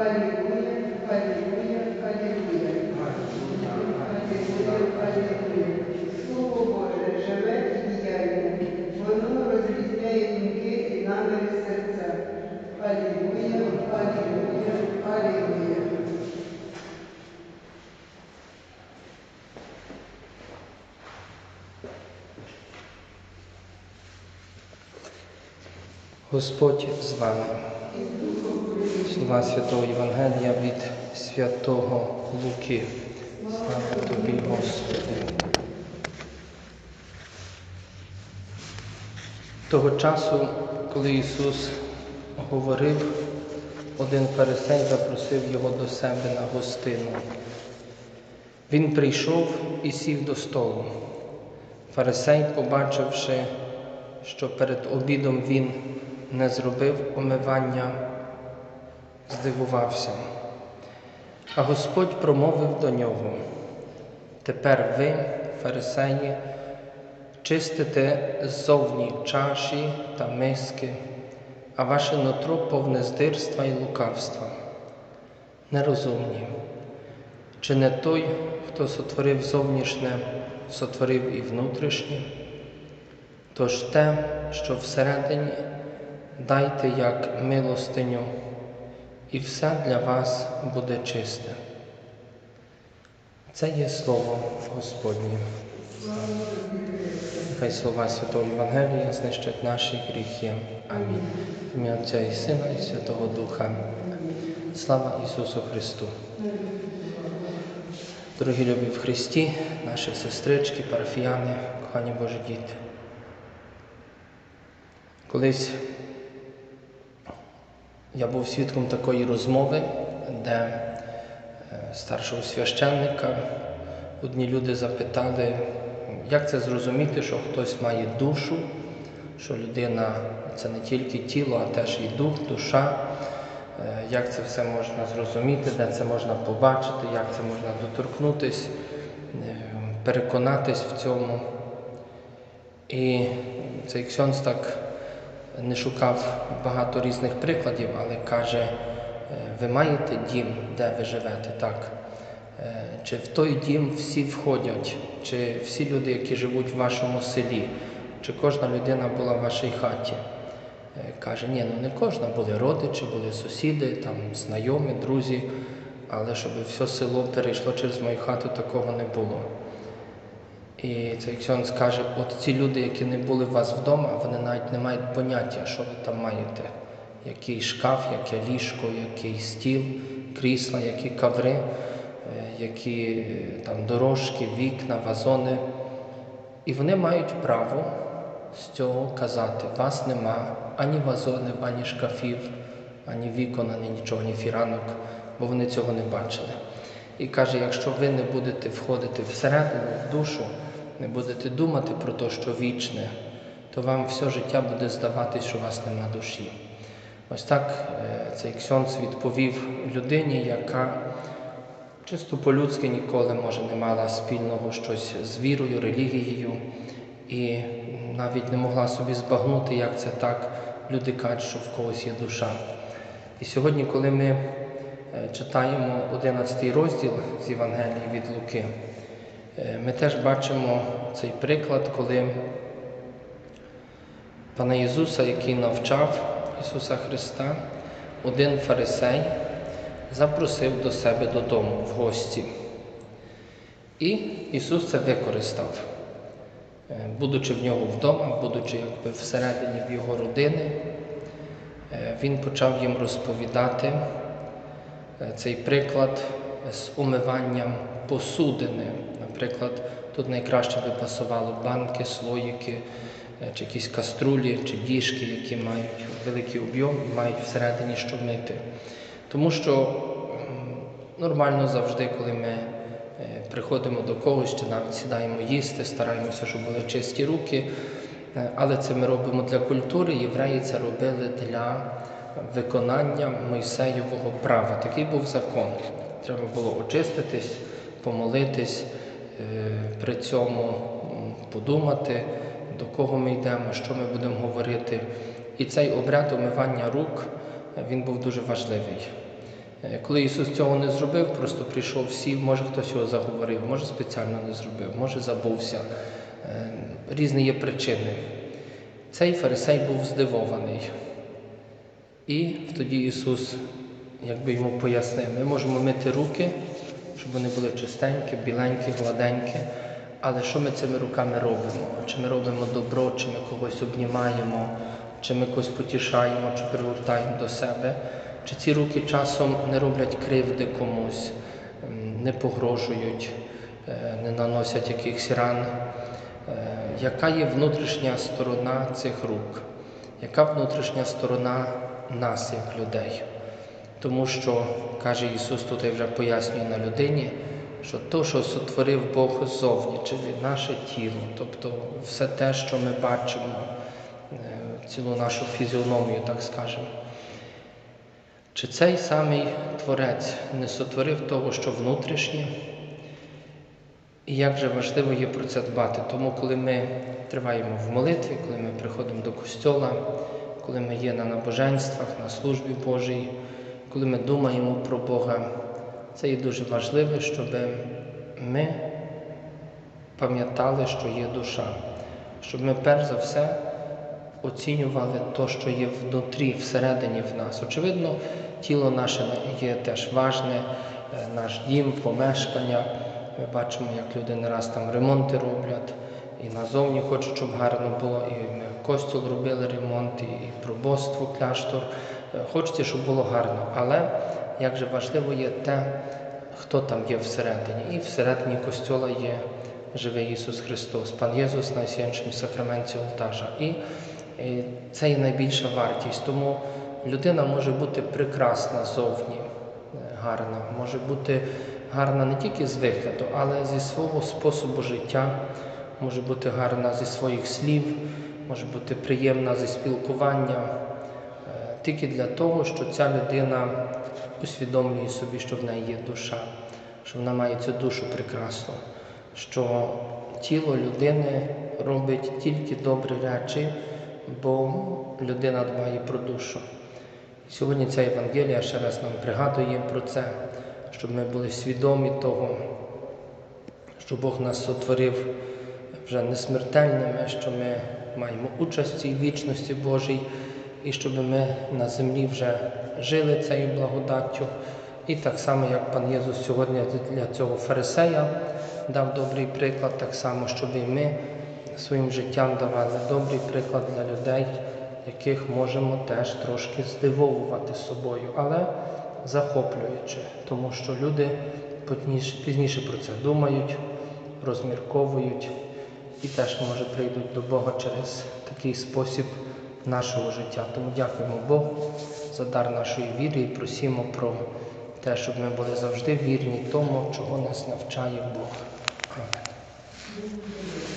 Алілуя, алілуя, алілуя. Алілуя, алілуя. Слово Боже живе і діяльне, воно розрізняє думки і наміри серця. Алілуя, алілуя, алілуя. Господь з вами. Слова Святого Євангелія від Святого Луки. Слава тобі, Господи. Того часу, коли Ісус говорив, один фарисей запросив його до себе на гостину. Він прийшов і сів до столу. Фарисей, побачивши, що перед обідом він не зробив омивання, здивувався. А Господь промовив до нього: Тепер ви, фарисеї, чистите ззовні чаші та миски, а ваше нутро повне здирства і лукавства. Нерозумні. Чи не той, хто сотворив зовнішнє, сотворив і внутрішнє? Тож те, що всередині, дайте як милостиню, і все для вас буде чисте. Це є слово Господнє. Хай слова Святого Євангелія знищать наші гріхи. Амінь. Ім'я Отця і Сина, і Святого Духа. Слава Ісусу Христу. Дорогі любі в Христі, наші сестрички, парафіяни, кохані Божі діти. Колись я був свідком такої розмови, де е, старшого священника одні люди запитали, як це зрозуміти, що хтось має душу, що людина це не тільки тіло, а теж і дух, душа. Е, Як це все можна зрозуміти, де це можна побачити, як це можна доторкнутись, е, переконатись в цьому. І цей ксьонс так не шукав багато різних прикладів, але каже, е, ви маєте дім, де ви живете, так? Е, Чи в той дім всі входять, чи всі люди, які живуть в вашому селі, чи кожна людина була в вашій хаті? Е, Каже, ні, ну не кожна, були родичі, були сусіди, там знайомі, друзі, але щоб все село перейшло через мою хату, такого не було. І цей ксьон скаже, от ці люди, які не були у вас вдома, вони навіть не мають поняття, що ви там маєте. Який шкаф, яке ліжко, який стіл, крісла, які каври, е, які е, там дорожки, вікна, вазони. І вони мають право з цього казати, вас нема ані вазонів, ані шкафів, ані вікон, ані нічого, ні фіранок, бо вони цього не бачили. І каже, якщо ви не будете входити всередину, в душу, не будете думати про те, що вічне, то вам все життя буде здаватись, що вас нема душі. Ось так е, цей ксьонц відповів людині, яка чисто по-людськи ніколи, може, не мала спільного щось з вірою, релігією, і навіть не могла собі збагнути, як це так. Люди кажуть, що в когось є душа. І сьогодні, коли ми е, читаємо 11 розділ з Євангелії від Луки, ми теж бачимо цей приклад, коли Пана Ісуса, який навчав Ісуса Христа, один фарисей запросив до себе додому в гості. І Ісус це використав, Е, будучи в нього вдома, будучи якби всередині в його родини, е, він почав їм розповідати е, цей приклад з умиванням посудини. Наприклад, тут найкраще би пасувало банки, слоїки, е, чи якісь каструлі, чи діжки, які мають великий об'єм і мають всередині що мити. Тому що нормально завжди, коли ми е, приходимо до когось чи навіть сідаємо їсти, стараємося, щоб були чисті руки. Е, Але це ми робимо для культури. Євреї це робили для виконання Мойсеєвого права. Такий був закон. Треба було очиститись, помолитись, при цьому подумати, до кого ми йдемо, що ми будемо говорити. І цей обряд омивання рук е, він був дуже важливий. Е, Коли Ісус цього не зробив, просто прийшов, сів, може хтось його заговорив, може спеціально не зробив, може забувся. Е, Різні є причини. Цей фарисей був здивований. І тоді Ісус якби йому пояснив, ми можемо мити руки, щоб вони були чистенькі, біленькі, гладенькі. Але що ми цими руками робимо? Чи ми робимо добро, чи ми когось обнімаємо, чи ми когось потішаємо, чи привертаємо до себе, чи ці руки часом не роблять кривди комусь, не погрожують, е, не наносять якихось ран. Е, Яка є внутрішня сторона цих рук? Яка внутрішня сторона нас, як людей? Тому що, каже Ісус, тут вже пояснює на людині, що то, що сотворив Бог ззовні, чи наше тіло, тобто все те, що ми бачимо, е, цілу нашу фізіономію, так скажемо. Чи цей самий Творець не сотворив того, що внутрішнє? І як же важливо є про це дбати. Тому, коли ми триваємо в молитві, коли ми приходимо до костьола, коли ми є на набоженствах, на службі Божій, коли ми думаємо про Бога, це є дуже важливо, щоб ми пам'ятали, що є душа, щоб ми перш за все оцінювали те, що є внутрі, всередині в нас. Очевидно, тіло наше є теж важне, е, наш дім, помешкання. Ми бачимо, як люди не раз там ремонти роблять, і назовні хочуть, щоб гарно було, і ми костюл робили ремонт, і пробоство, кляштор. Е, Хочеться, щоб було гарно. Але як же важливо є те, хто там є всередині. І всередині костьола є живий Ісус Христос, Пан Єсус на свячному сакраменті Олтажа. І е, це є найбільша вартість. Тому людина може бути прекрасна зовні, е, гарна, може бути гарна не тільки з вигляду, але зі свого способу життя, може бути гарна зі своїх слів, може бути приємна зі спілкування. Тільки для того, що ця людина усвідомлює собі, що в неї є душа, що вона має цю душу прекрасну, що тіло людини робить тільки добрі речі, бо людина дбає про душу. Сьогодні ця Євангелія ще раз нам пригадує про це, щоб ми були свідомі того, що Бог нас сотворив вже несмертельними, що ми маємо участь в цій вічності Божій, і щоб ми на землі вже жили цією благодаттю. І так само, як пан Єсус сьогодні для цього фарисея дав добрий приклад, так само, щоб і ми своїм життям давали добрий приклад для людей, яких можемо теж трошки здивовувати собою, але захоплюючи, тому що люди пізніше про це думають, розмірковують і теж може прийдуть до Бога через такий спосіб нашого життя. Тому дякуємо Богу за дар нашої віри і просимо про те, щоб ми були завжди вірні тому, чого нас навчає Бог. Амінь.